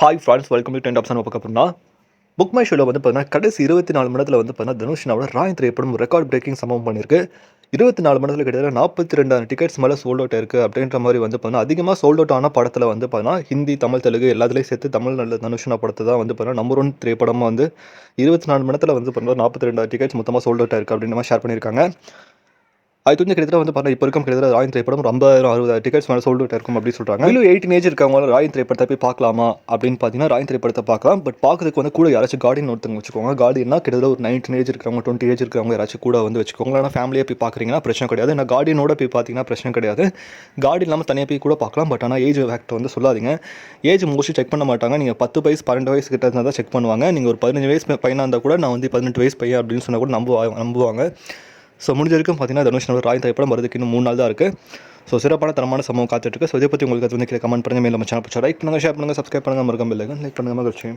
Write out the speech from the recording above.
Hi friends welcome to ten option பார்க்க போனால் book my ஷோவில் வந்து பார்த்தீங்கன்னா கடைசி இருபத்தி நாலு மணி நேரத்தில் வந்து பார்த்தீங்கன்னா தனுஷ்னாவோட ராய் திரைப்படம் ரெக்கார்ட் பிரேக்கிங் சம்பவம் பண்ணியிருக்கு. இருபத்தி நாலு மணி நேரத்தில் கிட்டத்தட்ட நாற்பத்தி ரெண்டாயிரம் டிக்கெட்ஸ் மேலே சோல்ட் அவுட் இருக்குது அப்படின்ற மாதிரி வந்து பார்த்தீங்கன்னா அதிகமாக சோல்ட் அவுட் ஆன படத்தில் வந்து பார்த்தீங்கன்னா ஹிந்தி தமிழ் தெலுங்கு எல்லாத்துலேயும் சேர்த்து தமிழ் நல்ல தனுஷ்னா படத்தை தான் வந்து பார்த்தீங்கன்னா நம்பர் ஒன் திரைப்படமாக வந்து இருபத்தி நாலு மணி நேரத்தில் வந்து பார்த்தீங்கன்னா நாற்பத்தி ரெண்டாயிரம் டிக்கெட்ஸ் மொத்தமாக சோல்ட் அவுட் ஆயிருக்கு அப்படின்னு ஷேர் பண்ணியிருக்காங்க. அது வந்து கிட்டத்தட்ட வந்து பார்த்தா இப்போ இருக்கும் கிட்டத்தட்ட ராயின் திரைப்படம் ரொம்ப அறுபதாயிரம் டிக்கெட்ஸ் மேலே சோல்டு இருக்கும் அப்படின்னு சொல்கிறாங்க இல்லை எயிட்டின் ஏஜ் இருக்கவங்க ராயின் திரைப்படத்தை போய் பார்க்கலாமா அப்படின்னு பார்த்தீங்கன்னா ராயின் திரைப்படத்தை பார்க்கலாம். பட் பார்க்கறதுக்கு வந்து கூட யாராச்சும் கார்டியன் ஒருத்தவங்க வச்சுக்கோங்க. கார்டியன்னா கிட்டத்தட்ட ஒரு நைன்டீன் ஏஜ் இருக்கிறவங்க டுவெண்ட்டி ஏஜ் இருக்கிறவங்க யாராச்சும் கூட வந்து வச்சுக்கோங்க. இல்லைனா ஃபேமிலியாக போய் பார்க்குறீங்கன்னா பிரச்சனை கிடையாது. நான் கார்டியனோட போய் பார்த்தீங்கன்னா பிரச்சனை கிடையாது. கார்டியன் இல்லாமல் தனியாக போய் கூட பார்க்கலாம். பட் ஆனால் ஏஜ் ஃபேக்ட் வந்து சொல்லாதீங்க. ஏஜ் மோஸ்ட்லி செக் பண்ண மாட்டாங்க. நீங்கள் பத்து வயசு பன்னெண்டு வயசு கிட்ட இருந்தால் தான் செக் பண்ணுவாங்க. நீங்கள் ஒரு பதினஞ்சு வயசு பையனாக இருந்தால் கூட நான் வந்து பதினெட்டு வயசு பையன் அப்படின்னு சொன்னால் கூட நம்புவாங்க நம்புவாங்க. ஸோ முடிஞ்ச வரைக்கும் பார்த்தீங்கன்னா தனுஷ் ராய் திரைப்படம் வரதுக்கு இன்னும் மூணு நாள் தான் இருக்குது ஸோ சிறப்பான தரமான சம்பவம் காத்துட்ருக்கு ஸோ இதை பற்றி உங்களுக்கு அது வந்து கீழே கமெண்ட் பண்ணுங்கள் மேலே நம்ம சேனல் பிடிச்சா லைக் பண்ணுங்கள் ஷேர் பண்ணுங்கள் சப்ஸ்கிரைப் பண்ணுங்கள் மறக்காம இல்லை லைக் பண்ணுங்கள் மகிழ்ச்சி.